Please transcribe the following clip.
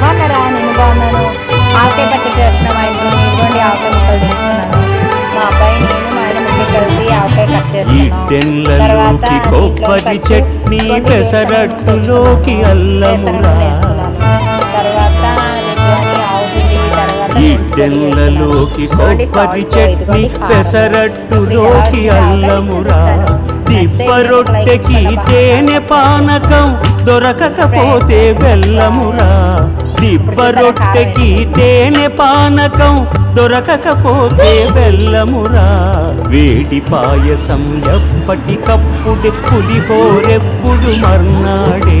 బాగున్నారా నేను బాగున్నాను ఆవకాయ పచ్చడి చేస్తున్నా మా ఇంట్లో ఇటువంటి ఆవకాయ ముక్కలు తీసుకున్నాను మా అబ్బాయి నేను మా ఆయన ముగ్గురు కలిసి ఆవకాయ కట్ తర్వాత కొబ్బరి చట్నీ పెసరట్టులోకి తర్వాత కొబ్బరి చట్నీ. పెసరట్టులోకి అల్లమురా time రొట్టెకి తేనె పానకం దొరకకపోతే బెల్లమురా రొట్టెకి తేనె పానకం దొరకకపోతే బెల్లమురా. వేడి పాయసం ఎప్పటికప్పుడే పులిహోరెప్పుడు మర్నాడే.